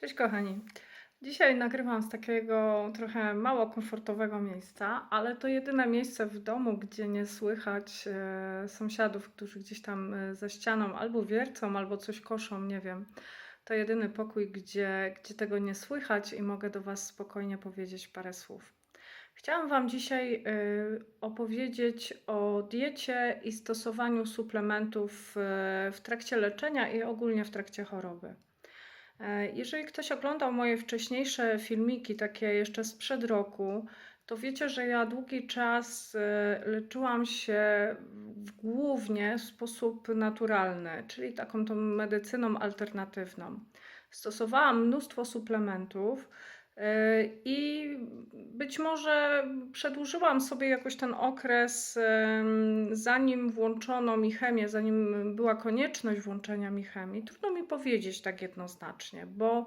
Cześć kochani. Dzisiaj nagrywam z takiego trochę mało komfortowego miejsca, ale to jedyne miejsce w domu, gdzie nie słychać e, sąsiadów, którzy gdzieś tam e, za ścianą albo wiercą, albo coś koszą, nie wiem. To jedyny pokój, gdzie, gdzie tego nie słychać i mogę do Was spokojnie powiedzieć parę słów. Chciałam Wam dzisiaj e, opowiedzieć o diecie i stosowaniu suplementów e, w trakcie leczenia i ogólnie w trakcie choroby. E, Jeżeli ktoś oglądał moje wcześniejsze filmiki, takie jeszcze sprzed roku, to wiecie, że ja długi czas e, leczyłam się głównie w sposób naturalny, czyli taką tą medycyną alternatywną. Stosowałam mnóstwo suplementów i być może przedłużyłam sobie jakoś ten okres, zanim włączono mi chemię, zanim była konieczność włączenia mi chemii. Trudno mi powiedzieć tak jednoznacznie, bo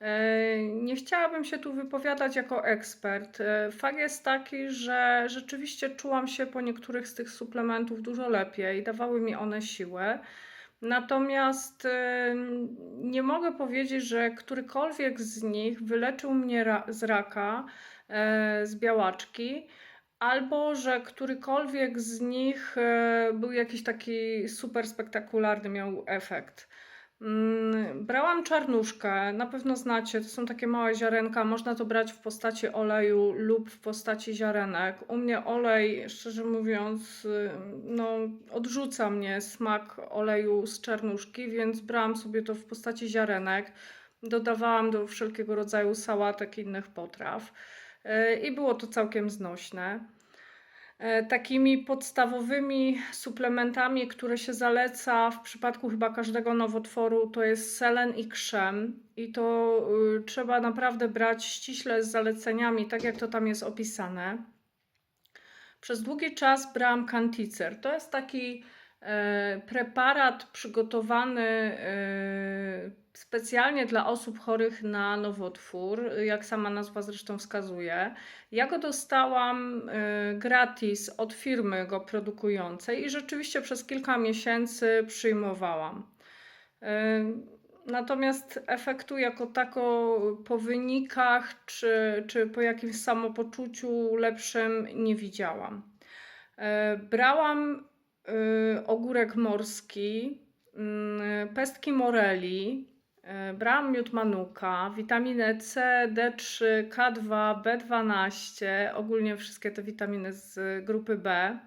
e, nie chciałabym się tu wypowiadać jako ekspert. E, Fakt jest taki, że rzeczywiście czułam się po niektórych z tych suplementów dużo lepiej, dawały mi one siłę. Natomiast nie mogę powiedzieć, że którykolwiek z nich wyleczył mnie z raka, e, z białaczki, albo że którykolwiek z nich e, był jakiś taki super spektakularny, miał efekt. Mm, Brałam czarnuszkę, na pewno znacie, to są takie małe ziarenka, można to brać w postaci oleju lub w postaci ziarenek. U mnie olej, szczerze mówiąc, y, no, odrzuca mnie smak oleju z czarnuszki, więc brałam sobie to w postaci ziarenek. Dodawałam do wszelkiego rodzaju sałatek i innych potraw. Y, I było to całkiem znośne. E, Takimi podstawowymi suplementami, które się zaleca w przypadku chyba każdego nowotworu, to jest selen i krzem. I to y, trzeba naprawdę brać ściśle z zaleceniami, tak jak to tam jest opisane. Przez długi czas brałam kanticer. To jest taki preparat przygotowany e, specjalnie dla osób chorych na nowotwór, jak sama nazwa zresztą wskazuje. Ja go dostałam e, gratis od firmy go produkującej i rzeczywiście przez kilka miesięcy przyjmowałam. E, Natomiast efektu jako tako po wynikach czy, czy po jakimś samopoczuciu lepszym nie widziałam. E, Brałam ogórek morski, mm, pestki moreli, e, brałam miód manuka, witaminę C, D3, K2, B12, ogólnie wszystkie te witaminy z grupy B.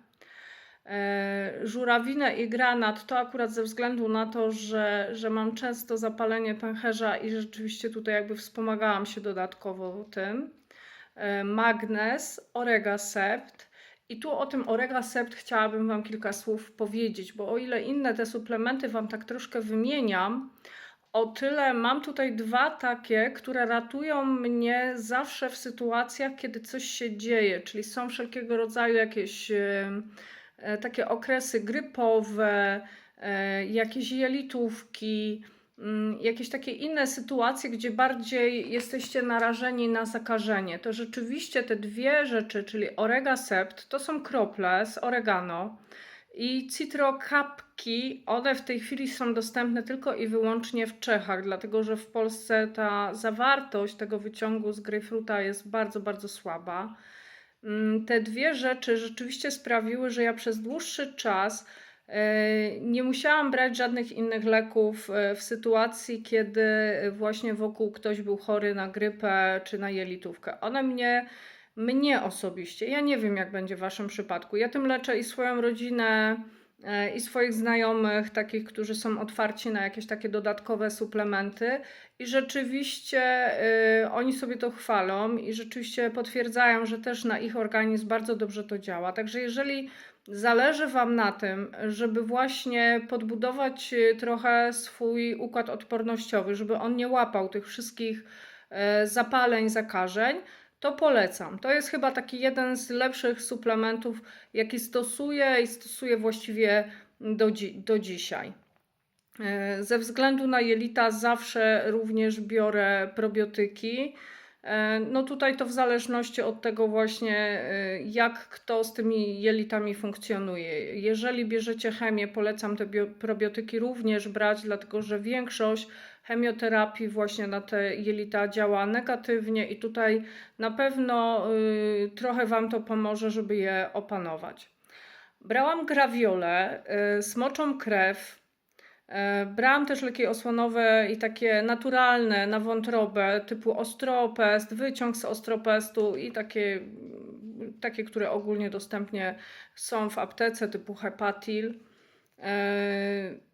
Żurawinę i granat to akurat ze względu na to, że, że mam często zapalenie pęcherza i rzeczywiście tutaj jakby wspomagałam się dodatkowo tym. E, Magnez, Oregasept. I tu o tym Oregasept chciałabym Wam kilka słów powiedzieć, bo o ile inne te suplementy Wam tak troszkę wymieniam, o tyle mam tutaj dwa takie, które ratują mnie zawsze w sytuacjach, kiedy coś się dzieje, czyli są wszelkiego rodzaju jakieś e, e, takie okresy grypowe, e, jakieś jelitówki, jakieś takie inne sytuacje, gdzie bardziej jesteście narażeni na zakażenie. To rzeczywiście te dwie rzeczy, czyli Oregasept, to są krople z oregano i citrokapki, one w tej chwili są dostępne tylko i wyłącznie w Czechach, dlatego że w Polsce ta zawartość tego wyciągu z grejpfruta jest bardzo, bardzo słaba. Mm, Te dwie rzeczy rzeczywiście sprawiły, że ja przez dłuższy czas nie musiałam brać żadnych innych leków e, w sytuacji, kiedy właśnie wokół ktoś był chory na grypę czy na jelitówkę. One mnie, mnie osobiście, ja nie wiem jak będzie w Waszym przypadku. Ja tym leczę i swoją rodzinę, e, i swoich znajomych, takich, którzy są otwarci na jakieś takie dodatkowe suplementy. I rzeczywiście y, oni sobie to chwalą i rzeczywiście potwierdzają, że też na ich organizm bardzo dobrze to działa. Także jeżeli zależy Wam na tym, żeby właśnie podbudować y, trochę swój układ odpornościowy, żeby on nie łapał tych wszystkich e, zapaleń, zakażeń, to polecam. To jest chyba taki jeden z lepszych suplementów, jaki stosuję i stosuję właściwie do, dzi- do dzisiaj. E, Ze względu na jelita zawsze również biorę probiotyki. E, No tutaj to w zależności od tego właśnie, e, jak kto z tymi jelitami funkcjonuje. Jeżeli bierzecie chemię, polecam te bio- probiotyki również brać, dlatego że większość chemioterapii właśnie na te jelita działa negatywnie i tutaj na pewno y, trochę Wam to pomoże, żeby je opanować. Brałam grawiole, y, smoczą krew, Brałam też leki osłonowe i takie naturalne na wątrobę, typu ostropest, wyciąg z ostropestu i takie, takie, które ogólnie dostępnie są w aptece, typu hepatil. E,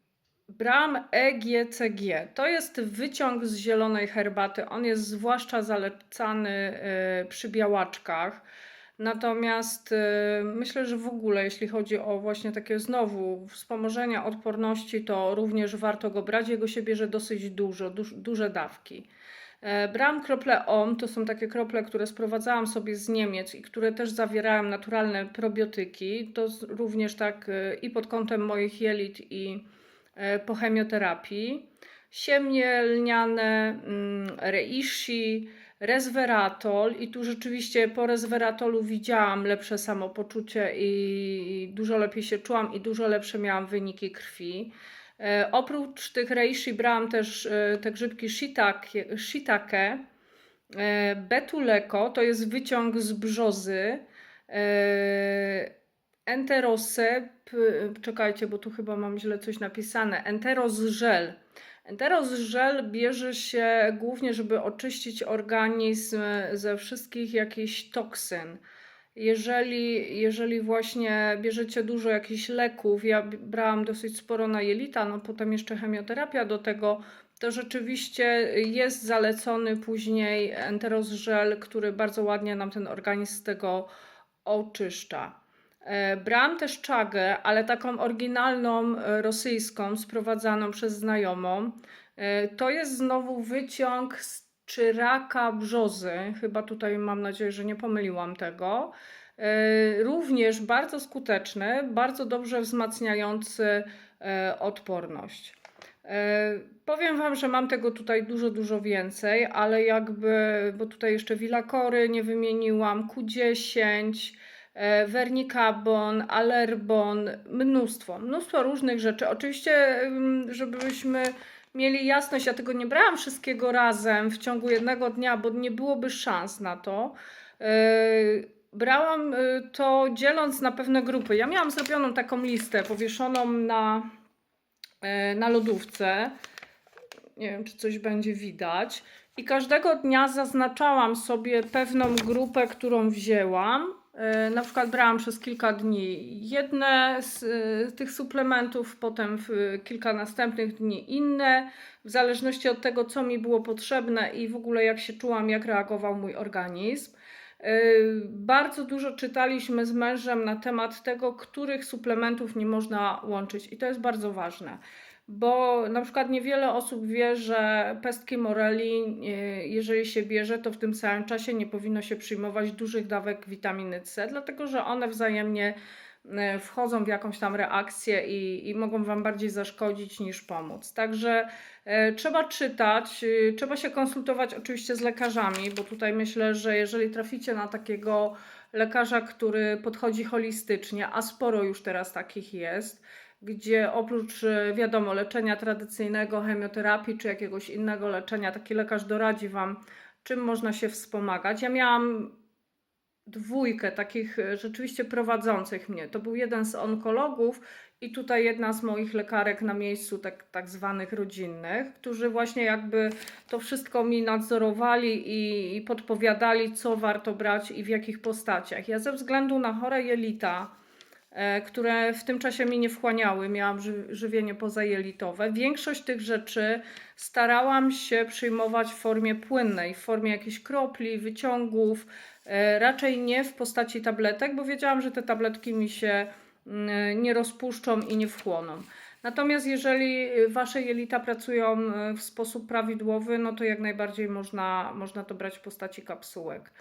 Brałam EGCG. To jest wyciąg z zielonej herbaty. On jest zwłaszcza zalecany e, przy białaczkach. Natomiast y, myślę, że w ogóle, jeśli chodzi o właśnie takie znowu wspomożenia odporności, to również warto go brać. Jego się bierze dosyć dużo, duż, duże dawki. E, Brałam krople OM, to są takie krople, które sprowadzałam sobie z Niemiec i które też zawierają naturalne probiotyki. To również tak y, i pod kątem moich jelit i e, po chemioterapii. Siemię lniane, mm, reishi, resveratrol i tu rzeczywiście po resveratolu widziałam lepsze samopoczucie i dużo lepiej się czułam i dużo lepsze miałam wyniki krwi. E, oprócz tych reishi brałam też e, te grzybki shiitake, shiitake e, betuleko, to jest wyciąg z brzozy, enterosep, czekajcie, bo tu chyba mam źle coś napisane, enteros żel. Enteros żel bierze się głównie, żeby oczyścić organizm ze wszystkich jakichś toksyn. Jeżeli, jeżeli właśnie bierzecie dużo jakichś leków, ja brałam dosyć sporo na jelita, no potem jeszcze chemioterapia do tego, to rzeczywiście jest zalecony później enteros żel, który bardzo ładnie nam ten organizm z tego oczyszcza. E, Brałam też czagę, ale taką oryginalną e, rosyjską, sprowadzaną przez znajomą. E, To jest znowu wyciąg z czyraka brzozy. Chyba tutaj mam nadzieję, że nie pomyliłam tego. Również bardzo skuteczny, bardzo dobrze wzmacniający odporność. Powiem Wam, że mam tego tutaj dużo, dużo więcej, ale jakby, bo tutaj jeszcze Wilakory nie wymieniłam, Q10, e, Wernikabon, Allerbon, mnóstwo, mnóstwo różnych rzeczy. Oczywiście, żebyśmy mieli jasność, ja tego nie brałam wszystkiego razem w ciągu jednego dnia, bo nie byłoby szans na to. Yy, Brałam y, to dzieląc na pewne grupy. Ja miałam zrobioną taką listę powieszoną na, e, na lodówce. Nie wiem, czy coś będzie widać. I każdego dnia zaznaczałam sobie pewną grupę, którą wzięłam. E, Na przykład brałam przez kilka dni jedne z e, tych suplementów, potem w kilka następnych dni inne, w zależności od tego, co mi było potrzebne i w ogóle jak się czułam, jak reagował mój organizm. E, Bardzo dużo czytaliśmy z mężem na temat tego, których suplementów nie można łączyć, i to jest bardzo ważne bo na przykład niewiele osób wie, że pestki moreli, e, jeżeli się bierze, to w tym samym czasie nie powinno się przyjmować dużych dawek witaminy C, dlatego że one wzajemnie e, wchodzą w jakąś tam reakcję i, i mogą Wam bardziej zaszkodzić niż pomóc. Także e, trzeba czytać, trzeba się konsultować oczywiście z lekarzami, bo tutaj myślę, że jeżeli traficie na takiego lekarza, który podchodzi holistycznie, a sporo już teraz takich jest, gdzie oprócz e, wiadomo leczenia tradycyjnego, chemioterapii czy jakiegoś innego leczenia, taki lekarz doradzi Wam, czym można się wspomagać. Ja miałam dwójkę takich e, rzeczywiście prowadzących mnie. To był jeden z onkologów i tutaj jedna z moich lekarek na miejscu, tak, tak zwanych rodzinnych, którzy właśnie jakby to wszystko mi nadzorowali i, i podpowiadali, co warto brać i w jakich postaciach. Ja ze względu na chore jelita, które w tym czasie mi nie wchłaniały, miałam ży- żywienie pozajelitowe. Większość tych rzeczy starałam się przyjmować w formie płynnej, w formie jakichś kropli, wyciągów, e, raczej nie w postaci tabletek, bo wiedziałam, że te tabletki mi się mm, nie rozpuszczą i nie wchłoną. Natomiast jeżeli wasze jelita pracują y, w sposób prawidłowy, no to jak najbardziej można, można to brać w postaci kapsułek.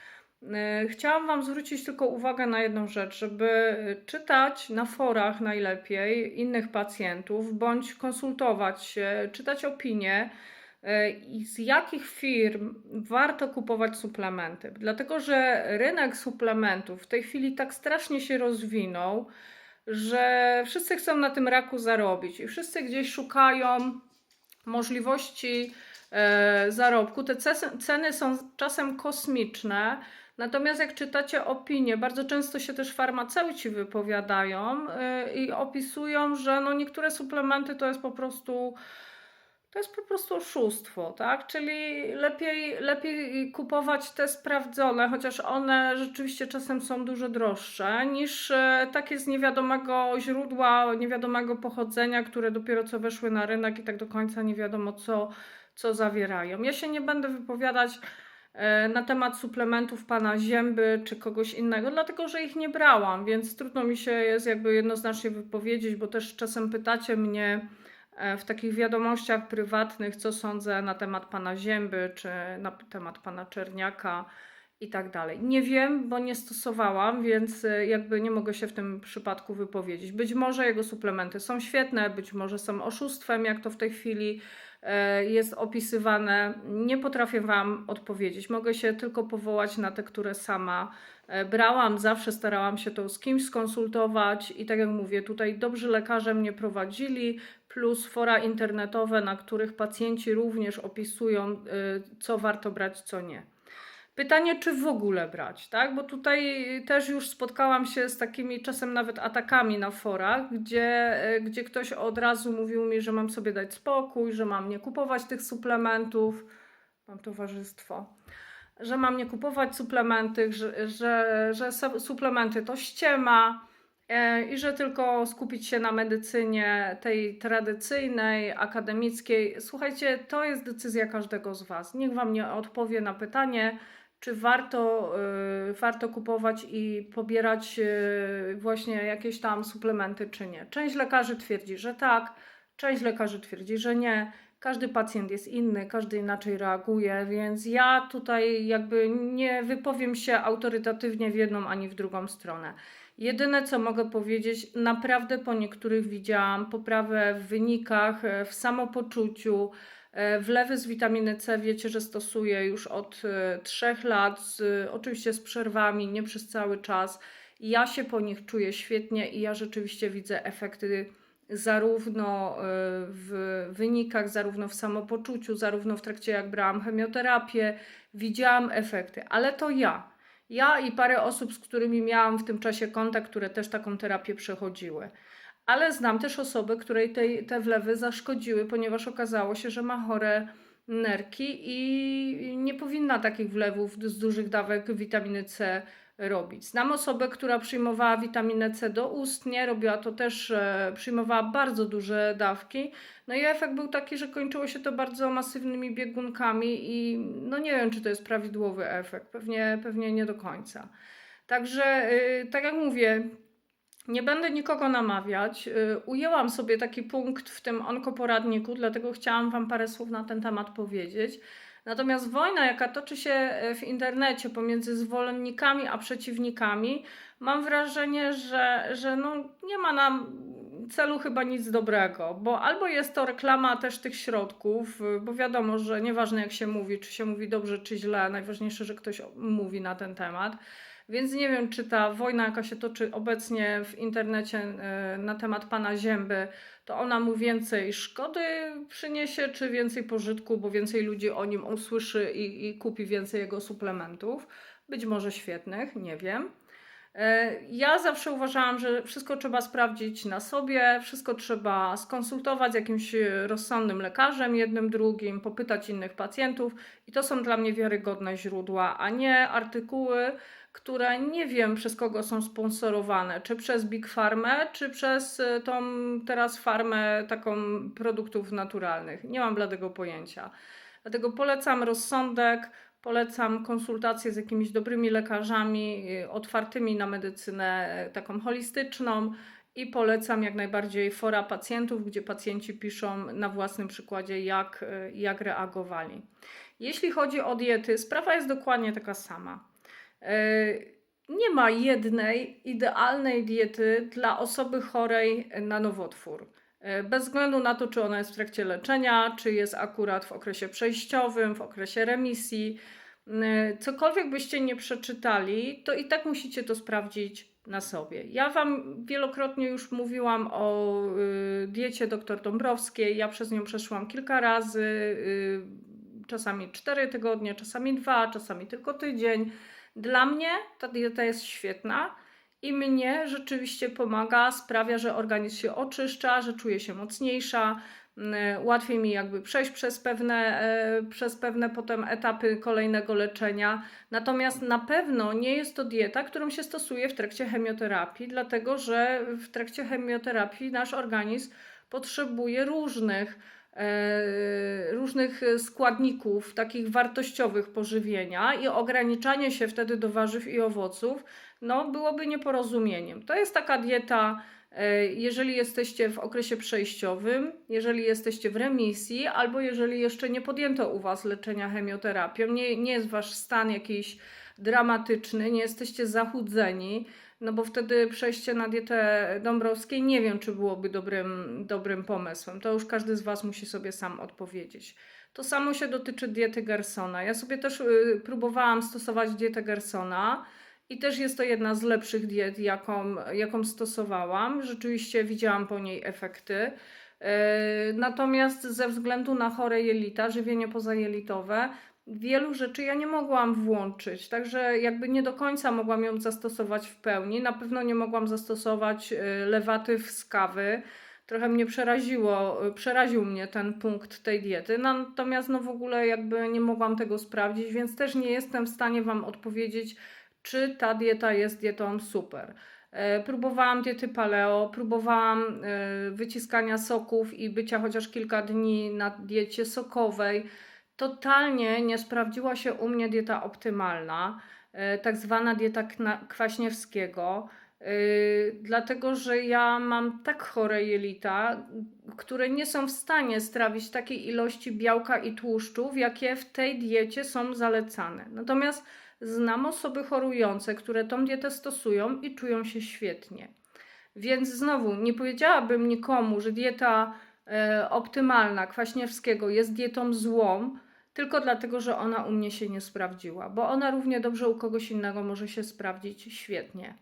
Y, Chciałam Wam zwrócić tylko uwagę na jedną rzecz, żeby y, czytać na forach najlepiej innych pacjentów, bądź konsultować się, czytać opinie i z jakich firm warto kupować suplementy. Dlatego, że rynek suplementów w tej chwili tak strasznie się rozwinął, że wszyscy chcą na tym raku zarobić i wszyscy gdzieś szukają możliwości e, zarobku. Te ceny są czasem kosmiczne. Natomiast jak czytacie opinie, bardzo często się też farmaceuci wypowiadają e, i opisują, że no niektóre suplementy to jest po prostu to jest po prostu oszustwo, tak? Czyli lepiej, lepiej kupować te sprawdzone, chociaż one rzeczywiście czasem są dużo droższe, niż e, takie z niewiadomego źródła, niewiadomego pochodzenia, które dopiero co weszły na rynek i tak do końca nie wiadomo co, co zawierają. Ja się nie będę wypowiadać na temat suplementów pana Zięby czy kogoś innego, dlatego że ich nie brałam, więc trudno mi się jest jakby jednoznacznie wypowiedzieć, bo też czasem pytacie mnie e, w takich wiadomościach prywatnych, co sądzę na temat pana Zięby czy na temat pana Czerniaka i tak dalej. Nie wiem, bo nie stosowałam, więc e, jakby nie mogę się w tym przypadku wypowiedzieć. Być może jego suplementy są świetne, być może są oszustwem, jak to w tej chwili e, jest opisywane. Nie potrafię Wam odpowiedzieć. Mogę się tylko powołać na te, które sama e, brałam. Zawsze starałam się to z kimś skonsultować i tak jak mówię, tutaj dobrzy lekarze mnie prowadzili, plus fora internetowe, na których pacjenci również opisują, y, co warto brać, co nie. Pytanie, czy w ogóle brać, tak? Bo tutaj też już spotkałam się z takimi czasem nawet atakami na forach, gdzie, e, gdzie ktoś od razu mówił mi, że mam sobie dać spokój, że mam nie kupować tych suplementów. Mam towarzystwo. Że mam nie kupować suplementy, że, że, że su- suplementy to ściema e, i że tylko skupić się na medycynie tej tradycyjnej, akademickiej. Słuchajcie, to jest decyzja każdego z Was. Niech Wam nie odpowie na pytanie, czy warto, y, warto kupować i pobierać y, właśnie jakieś tam suplementy, czy nie. Część lekarzy twierdzi, że tak, część lekarzy twierdzi, że nie. Każdy pacjent jest inny, każdy inaczej reaguje, więc ja tutaj jakby nie wypowiem się autorytatywnie w jedną ani w drugą stronę. Jedyne co mogę powiedzieć, naprawdę po niektórych widziałam poprawę w wynikach, e, w samopoczuciu. E, Wlewy z witaminy C wiecie, że stosuję już od e, 3 lat, z, oczywiście z przerwami, nie przez cały czas. Ja się po nich czuję świetnie i ja rzeczywiście widzę efekty zarówno e, w wynikach, zarówno w samopoczuciu, zarówno w trakcie jak brałam chemioterapię, widziałam efekty, ale to ja. Ja i parę osób, z którymi miałam w tym czasie kontakt, które też taką terapię przechodziły. Ale znam też osoby, której tej, te wlewy zaszkodziły, ponieważ okazało się, że ma chore nerki i nie powinna takich wlewów z dużych dawek witaminy C robić. Znam osobę, która przyjmowała witaminę C doustnie, robiła to też, e, przyjmowała bardzo duże dawki. No i efekt był taki, że kończyło się to bardzo masywnymi biegunkami i no nie wiem, czy to jest prawidłowy efekt. Pewnie, pewnie nie do końca. Także, y, tak jak mówię, nie będę nikogo namawiać. Y, Ujęłam sobie taki punkt w tym onkoporadniku, dlatego chciałam Wam parę słów na ten temat powiedzieć. Natomiast wojna, jaka toczy się e, w internecie pomiędzy zwolennikami a przeciwnikami, mam wrażenie, że, że no nie ma nam celu chyba nic dobrego, bo albo jest to reklama też tych środków, y, bo wiadomo, że nieważne jak się mówi, czy się mówi dobrze, czy źle, najważniejsze, że ktoś mówi na ten temat. Więc nie wiem, czy ta wojna, jaka się toczy obecnie w internecie e, na temat pana Zięby, to ona mu więcej szkody przyniesie, czy więcej pożytku, bo więcej ludzi o nim usłyszy i, i kupi więcej jego suplementów. Być może świetnych, nie wiem. E, Ja zawsze uważałam, że wszystko trzeba sprawdzić na sobie, wszystko trzeba skonsultować z jakimś e, rozsądnym lekarzem, jednym, drugim, popytać innych pacjentów i to są dla mnie wiarygodne źródła, a nie artykuły, które nie wiem przez kogo są sponsorowane, czy przez Big Farmę, czy przez e, tą teraz farmę taką produktów naturalnych. Nie mam bladego pojęcia. Dlatego polecam rozsądek, polecam konsultacje z jakimiś dobrymi lekarzami, y, otwartymi na medycynę y, taką holistyczną i polecam jak najbardziej fora pacjentów, gdzie pacjenci piszą na własnym przykładzie, jak, y, jak reagowali. Jeśli chodzi o diety, sprawa jest dokładnie taka sama. Nie ma jednej idealnej diety dla osoby chorej na nowotwór. E, Bez względu na to, czy ona jest w trakcie leczenia, czy jest akurat w okresie przejściowym, w okresie remisji. Y, Cokolwiek byście nie przeczytali, to i tak musicie to sprawdzić na sobie. Ja Wam wielokrotnie już mówiłam o y, diecie dr Dąbrowskiej. Ja przez nią przeszłam kilka razy, czasami 4 tygodnie, czasami 2, czasami tylko tydzień. Dla mnie ta dieta jest świetna i mnie rzeczywiście pomaga, sprawia, że organizm się oczyszcza, że czuję się mocniejsza. y, Łatwiej mi jakby przejść przez pewne, e, przez pewne potem etapy kolejnego leczenia. Natomiast na pewno nie jest to dieta, którą się stosuje w trakcie chemioterapii, dlatego że w trakcie chemioterapii nasz organizm potrzebuje różnych, różnych składników, takich wartościowych pożywienia i ograniczanie się wtedy do warzyw i owoców no, byłoby nieporozumieniem. To jest taka dieta. e, Jeżeli jesteście w okresie przejściowym, jeżeli jesteście w remisji, albo jeżeli jeszcze nie podjęto u Was leczenia chemioterapią, nie, nie jest Wasz stan jakiś dramatyczny, nie jesteście zachudzeni, no bo wtedy przejście na dietę Dąbrowskiej nie wiem, czy byłoby dobrym, dobrym pomysłem. To już każdy z Was musi sobie sam odpowiedzieć. To samo się dotyczy diety Gersona. Ja sobie też y, próbowałam stosować dietę Gersona. I też jest to jedna z lepszych diet, jaką, jaką stosowałam. Rzeczywiście widziałam po niej efekty. Yy, Natomiast ze względu na chore jelita, żywienie pozajelitowe, wielu rzeczy ja nie mogłam włączyć, także jakby nie do końca mogłam ją zastosować w pełni. Na pewno nie mogłam zastosować yy, lewatyw z kawy. Trochę mnie przeraziło, yy, przeraził mnie ten punkt tej diety. Natomiast no w ogóle jakby nie mogłam tego sprawdzić, więc też nie jestem w stanie Wam odpowiedzieć, czy ta dieta jest dietą super. E, Próbowałam diety paleo, próbowałam e, wyciskania soków i bycia chociaż kilka dni na diecie sokowej. Totalnie nie sprawdziła się u mnie dieta optymalna, e, tak zwana dieta Kwaśniewskiego, e, dlatego że ja mam tak chore jelita, które nie są w stanie strawić takiej ilości białka i tłuszczów, jakie w tej diecie są zalecane. Natomiast znam osoby chorujące, które tą dietę stosują i czują się świetnie. Więc znowu nie powiedziałabym nikomu, że dieta e, optymalna Kwaśniewskiego jest dietą złą, tylko dlatego, że ona u mnie się nie sprawdziła, bo ona równie dobrze u kogoś innego może się sprawdzić świetnie.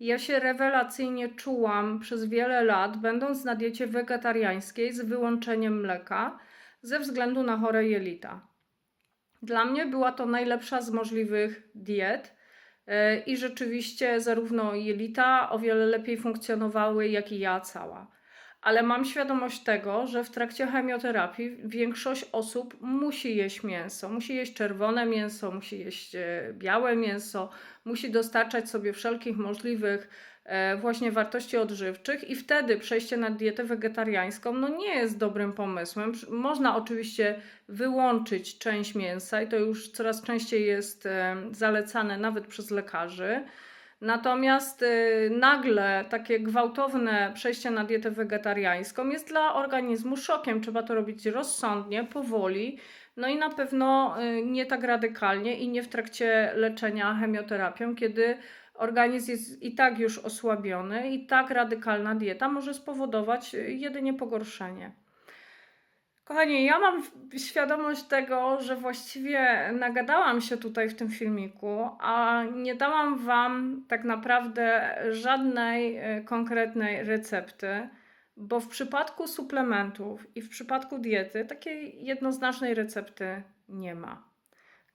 Ja się rewelacyjnie czułam przez wiele lat, będąc na diecie wegetariańskiej z wyłączeniem mleka ze względu na chore jelita. Dla mnie była to najlepsza z możliwych diet e, i rzeczywiście zarówno jelita o wiele lepiej funkcjonowały, jak i ja cała. Ale mam świadomość tego, że w trakcie chemioterapii większość osób musi jeść mięso, musi jeść czerwone mięso, musi jeść e, białe mięso, musi dostarczać sobie wszelkich możliwych e, właśnie wartości odżywczych i wtedy przejście na dietę wegetariańską no nie jest dobrym pomysłem. Można oczywiście wyłączyć część mięsa i to już coraz częściej jest e, zalecane nawet przez lekarzy. Natomiast y, nagle takie gwałtowne przejście na dietę wegetariańską jest dla organizmu szokiem. Trzeba to robić rozsądnie, powoli, no i na pewno y, nie tak radykalnie i nie w trakcie leczenia chemioterapią, kiedy organizm jest i tak już osłabiony i tak radykalna dieta może spowodować y, jedynie pogorszenie. Kochani, ja mam świadomość tego, że właściwie nagadałam się tutaj w tym filmiku, a nie dałam Wam tak naprawdę żadnej e, konkretnej recepty, bo w przypadku suplementów i w przypadku diety takiej jednoznacznej recepty nie ma.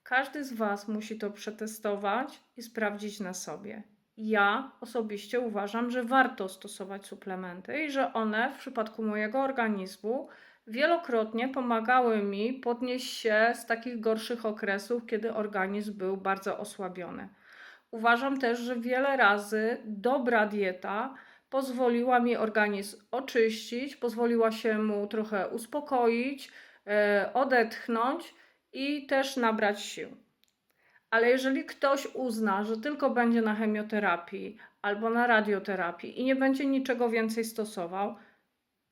Każdy z Was musi to przetestować i sprawdzić na sobie. Ja osobiście uważam, że warto stosować suplementy i że one w przypadku mojego organizmu wielokrotnie pomagały mi podnieść się z takich gorszych okresów, kiedy organizm był bardzo osłabiony. Uważam też, że wiele razy dobra dieta pozwoliła mi organizm oczyścić, pozwoliła się mu trochę uspokoić, e, odetchnąć i też nabrać sił. Ale jeżeli ktoś uzna, że tylko będzie na chemioterapii albo na radioterapii i nie będzie niczego więcej stosował,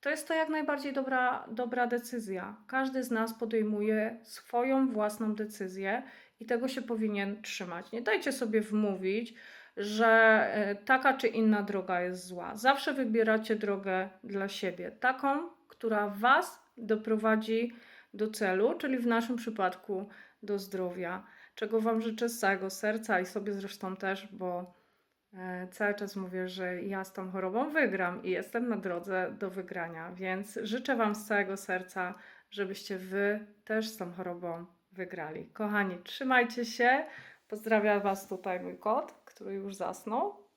to jest to jak najbardziej dobra, dobra decyzja. Każdy z nas podejmuje swoją własną decyzję i tego się powinien trzymać. Nie dajcie sobie wmówić, że e, taka czy inna droga jest zła. Zawsze wybieracie drogę dla siebie, taką, która Was doprowadzi do celu, czyli w naszym przypadku do zdrowia, czego Wam życzę z całego serca i sobie zresztą też, bo cały czas mówię, że ja z tą chorobą wygram i jestem na drodze do wygrania, więc życzę Wam z całego serca, żebyście Wy też z tą chorobą wygrali. Kochani, trzymajcie się. Pozdrawiam Was tutaj mój kot, który już zasnął.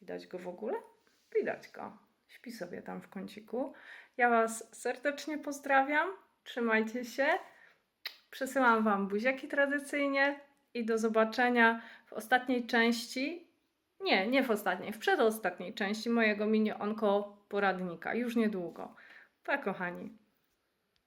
Widać go w ogóle? Widać go. Śpi sobie tam w kąciku. Ja Was serdecznie pozdrawiam. Trzymajcie się. Przesyłam Wam buziaki tradycyjnie i do zobaczenia w ostatniej części. Nie, nie w ostatniej, w przedostatniej części mojego mini onko poradnika. Już niedługo. Pa, kochani.